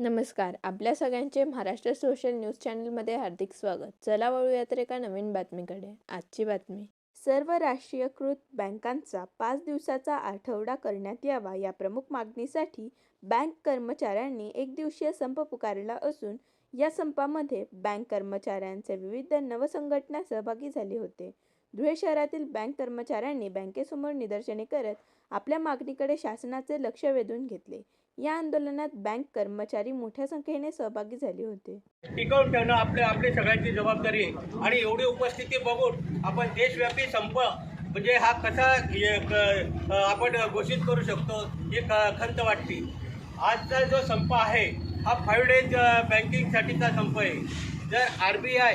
नमस्कार. आपल्या सगळ्यांचे महाराष्ट्र सोशल न्यूज चॅनलमध्ये हार्दिक स्वागत. चला वळूया तर एका नवीन बातमीकडे. आजची बातमी. सर्व राष्ट्रीयकृत बँकांचा पाच दिवसाचा आठवडा करण्यात यावा या प्रमुख मागणीसाठी बँक कर्मचाऱ्यांनी एक दिवसीय संप पुकारला असून या संपामध्ये बँक कर्मचाऱ्यांचे विविध नवसंघटना सहभागी झाले होते. धुळे शहरातील बँक कर्मचाऱ्यांनी बँकेसमोर निदर्शने करत आपल्या मागणीकडे शासनाचे लक्ष वेधून घेतले. या आंदोलनात बँक कर्मचारी मोठ्या संख्येने सहभागी झाले होते. टिकवून ठेवणं आपल्या आपली सगळ्यांची जबाबदारी आहे. आणि एवढी उपस्थिती बघून आपण देशव्यापी संप म्हणजे हा कसा क- आपण घोषित करू शकतो ही खंत वाटते. आजचा जो संप आहे हा फाईव्ह डेज बँकिंगसाठीचा संप आहे. जर आर बी आय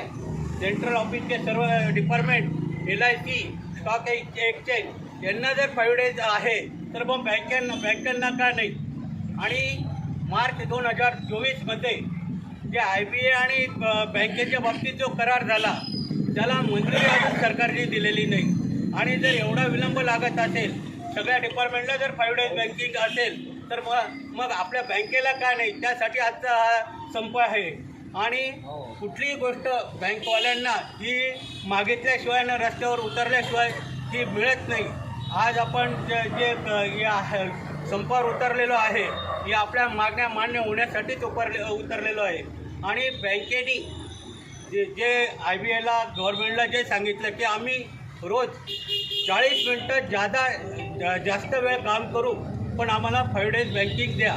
सेंट्रल ऑफिसचे सर्व department L I C stock exchange यांना जर फाईव्ह डेज आहे तर मग बँकांना बँकांना का नाही? आणि मार्च दोन हजार चोवीसमध्ये जे आय बी ए आणि बँकेच्या बाबतीत जो करार झाला त्याला मंजुरी अजून सरकारने दिलेली नाही. आणि जर एवढा विलंब लागत असेल सगळ्या डिपार्टमेंटला जर फाईव्ह डेज बँकिंग असेल तर मग मग आपल्या बँकेला का नाही? त्यासाठी आजचा हा संप आहे. आणि कुठलीही गोष्ट बँकवाल्यांना ही मागितल्याशिवाय ना रस्त्यावर उतरल्याशिवाय ही मिळत नाही. आज आपण जे जे या संपावर उतरलेलो आहे. हे आपल्या मागण्या मान्य होण्यासाठीच उतरले उतरलेलो आहे. आणि बँकेनी जे जे आय बी एला गव्हर्नमेंटला जे सांगितलं की आम्ही रोज चाळीस मिनटं जादा जा- जास्त वेळ काम करू पण आम्हाला फाईव्ह डेज बँकिंग द्या.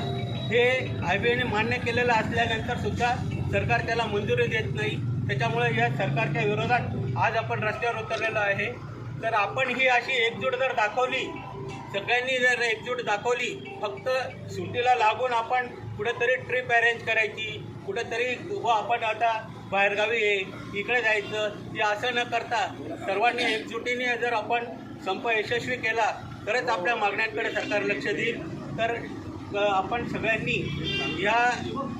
हे आय बी एने मान्य केलेलं असल्यानंतर सुद्धा सरकार त्याला मंजुरी देत नाही. त्याच्यामुळे या सरकारच्या विरोधात आज आपण रस्त्यावर उतरलेलो आहे. तर आपण ही अशी एकजूट जर दाखवली सगळ्यांनी जर एकजूट दाखवली फक्त सुट्टीला लागून आपण कुठंतरी ट्रिप अरेंज करायची कुठंतरी हो आपण आता बाहेरगावी ये इकडे जायचं हे असं न करता सर्वांनी एकजुटीने जर आपण संप यशस्वी केला तरच आपल्या मागण्यांकडे सरकार लक्ष देईल. तर आपण सगळ्यांनी या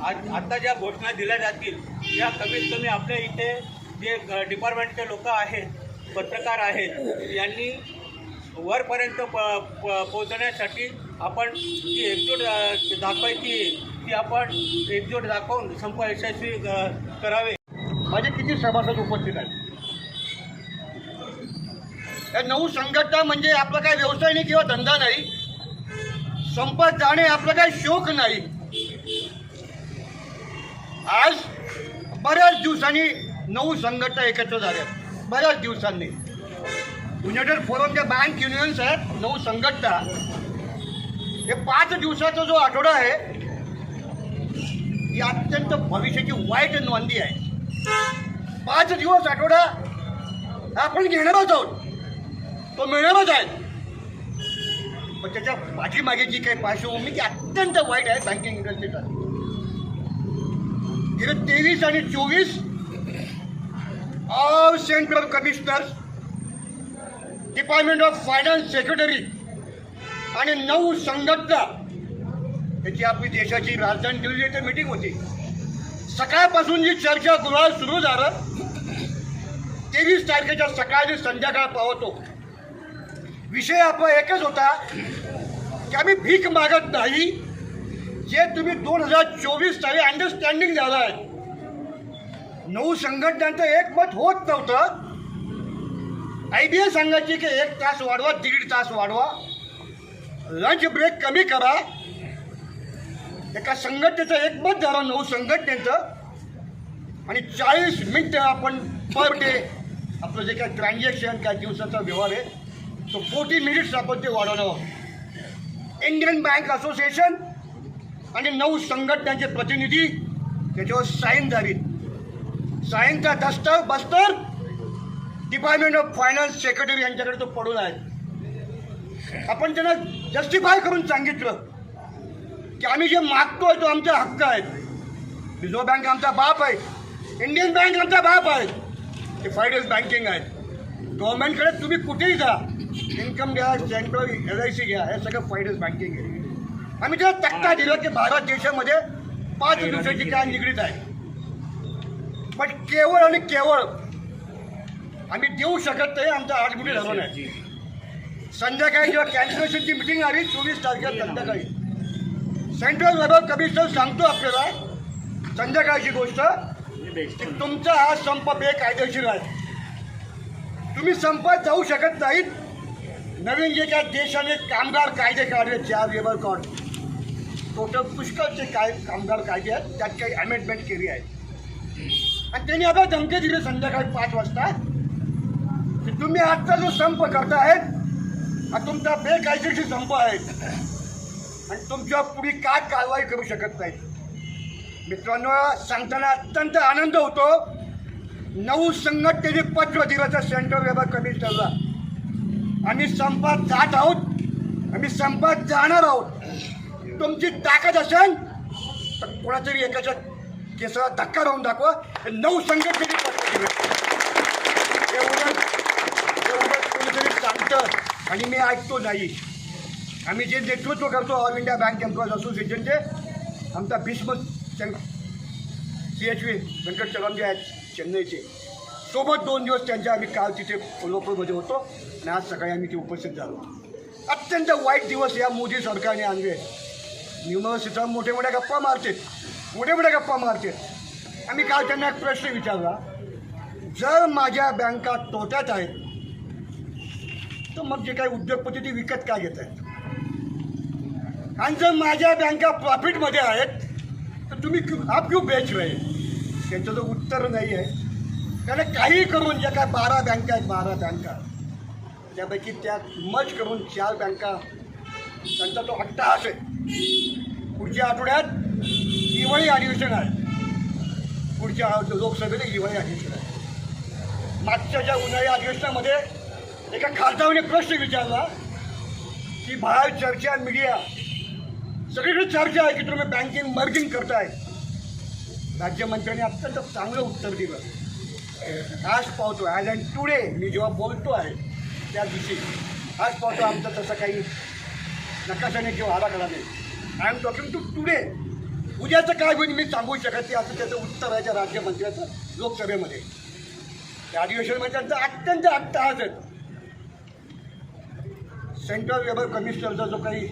आज आता ज्या घोषणा दिल्या जातील या कमीत कमी आपल्या इथे जे डिपार्टमेंटचे लोक आहेत पत्रकार आहेत यांनी वरपर्यंत प प- पोहोचण्यासाठी आपण जी एकजूट दाखवायची ती आपण एकजूट दाखवून संप यशस्वी करावे. माझे किती सभासद उपस्थित आहेत? या नऊ संघटना म्हणजे आपला काही व्यवसाय नाही किंवा धंदा नाही. संपत जाणे आपला काही शोक नाही. आज बऱ्याच दिवसांनी नऊ संघटना एकत्र झाल्या बऱ्याच दिवसांनी. युनायटेड फोरमच्या बँक युनियन्स आहेत नऊ संघटना. हे पाच दिवसाचा जो आठवडा आहे ही अत्यंत भविष्याची वाईट नोंदी आहे. पाच दिवस आठवडा आपण घेणारच आहोत. तो मिळणारच आहे. पण त्याच्या पाठीमागे जी काही पार्श्वभूमी ती अत्यंत वाईट आहे बँकिंग इंडस्ट्रीचा गेले तेवीस आणि चोवीस all central commissioners department of finance secretary आणि नऊ संघटना याची आपली देशाची राजधानी दिल्ली येथे मिटिंग होती. सकाळपासून जी चर्चा गृहात सुरू झालं तेवीस तारखेच्या सकाळी संध्याकाळ पावतो. विषय आपला एकच होता की आम्ही भीक मागत नाही जे तुम्ही दोन हजार चोवीस साली अंडरस्टँडिंग झालं आहे नऊ संघटनांचं एक मत होत नव्हतं. आय बी ए सांगायची की एक तास वाढवा दीड तास वाढवा. लंच ब्रेक कमी करा. एका संघटनेचं एकमत झालं नऊ संघटनेचं. आणि चाळीस मिनटं आपण पर डे आपलं जे काय ट्रान्झॅक्शन काय दिवसाचा व्यवहार आहे तो फोर्टी मिनिट्स आपण ते वाढवणं इंडियन बँक असोसिएशन आणि नऊ संघटनांचे प्रतिनिधी त्याच्यावर साईन झाली साईनचा दस्तर बस्तर डिपार्टमेंट ऑफ फायनान्स सेक्रेटरी यांच्याकडे तो पडून आहे. आपण त्यांना जस्टिफाय करून सांगितलं की आम्ही जे मागतोय तो आमचा हक्क आहे रिझर्व्ह बँक आमचा बाप आहे. इंडियन बँक आमचा बाप आहे. ते फायनान्स बँकिंग आहे. गव्हर्नमेंटकडे तुम्ही कुठेही जा. इन्कम घ्या सेंट्रल एल आय सी घ्या हे सगळं फायनान्स बँकिंग आहे. आम्ही त्याला तक्ता दिला की भारत देशामध्ये पाच दिवसाची काय निगडीत आहे. पण केवळ आणि केवळ आम्ही देऊ शकत नाही आमचा आठ मिनिट झालो नाही संध्याकाळी जेव्हा कॅन्सलेशनची मिटिंग आली चोवीस तारखेला संध्याकाळी. सेंट्रल लेबर कमिशनर सांगतो आपल्याला संध्याकाळची गोष्ट की तुमचा हा संप बेकायदेशीर आहे. तुम्ही संपात जाऊ शकत नाहीत. नवीन जे काय देशाने कामगार कायदे काढले चार लेबर कॉड टोटल पुष्कळचे काय कामगार कायदे आहेत त्यात काही अमेंडमेंट केली आहे आणि त्यांनी आता धमकी दिली संध्याकाळी पाच वाजता. की तुम्ही आजचा जो संप करतायत हा तुमचा बेकायदेशीर संप आहे. आणि तुमच्यापुढे काय कारवाई करू शकत नाही? मित्रांनो सांगताना अत्यंत आनंद होतो. नऊ संघटनेचे पत्र दिलं सेंट्रल लेबर कमिशनरला आम्ही संपात जात आहोत. आम्ही संपात जाणार आहोत. तुमची ताकद असेल तर कोणातरी एकाच्या केसाला धक्का राहून दाखवा. नऊ संघटनेचे पत्र दिलं एवढं एवढं कोणीतरी सांगतं आणि मी ऐकतो नाही. आम्ही जे नेतृत्व करतो ऑल इंडिया बँक एम्प्लॉईज असोसिएशनचे आमचा भीष्म सी एच व्ही व्यंकट चलमजे आहेत चेन्नईचे. सोबत दोन दिवस त्यांच्या आम्ही काल तिथे कोल्हापूरमध्ये होतो आणि आज सकाळी आम्ही ते उपस्थित झालो. अत्यंत वाईट दिवस या मोदी सरकारने आणले युनिव्हर्सिटीला मोठे मोठ्या गप्पा मारते मोठे मोठ्या गप्पा मारते. आम्ही काल त्यांना एक प्रश्न विचारला जर माझ्या बँका तोट्यात आहेत तर मग जे काही उद्योगपती ते विकत काय घेत आहेत? आणि जर माझ्या बँका प्रॉफिटमध्ये आहेत तर तुम्ही क्यू आप क्यू बेच रहे? त्यांचं जर उत्तर नाही आहे. कारण काही करून ज्या काय बारा बँका आहेत बारा बँका त्यापैकी त्या मज करून चार बँका त्यांचा तो हट्टा आहे. पुढच्या आठवड्यात हिवाळी अधिवेशन आहे. पुढच्या लोकसभेत हिवाळी अधिवेशन आहे. मागच्या ज्या उन्हाळी अधिवेशनामध्ये एका खासदाराने प्रश्न विचारला की बाहेर चर्चा मीडिया सगळीकडे चर्चा आहे की तुम्ही बँकिंग मर्जिंग करताय. राज्यमंत्र्यांनी अत्यंत चांगलं उत्तर दिलं. आज पावतो ॲज अँड टुडे मी जेव्हा बोलतो आहे त्या दिवशी आज पावतो आमचं तसं काही नकाशाने किंवा आराखडा नाही. I am talking to today उद्याचं काय होईल मी सांगू शकत नाही असं त्याचं उत्तर आहे त्या राज्यमंत्र्याचं लोकसभेमध्ये. त्या अधिवेशनमध्ये त्यांचं अत्यंत अट्टहास आहे. सेंट्रल लेबर कमिशनरचा जो काही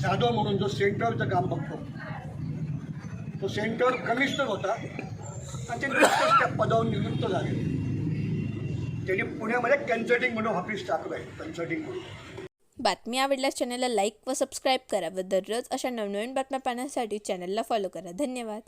जाधव म्हणून जो सेंट्रलचं काम बघतो तो सेंट्रल कमिशनर होता आणि ते नुकतंच त्या पदावर निवृत्त झाले. त्यांनी पुण्यामध्ये कन्सल्टिंग म्हणून ऑफिस टाकलं आहे कन्सल्टिंग म्हणून. बातमी आवडल्यास चॅनलला लाईक व सबस्क्राईब करा व दररोज अशा नवनवीन बातम्या पाहण्यासाठी चॅनलला फॉलो करा. धन्यवाद.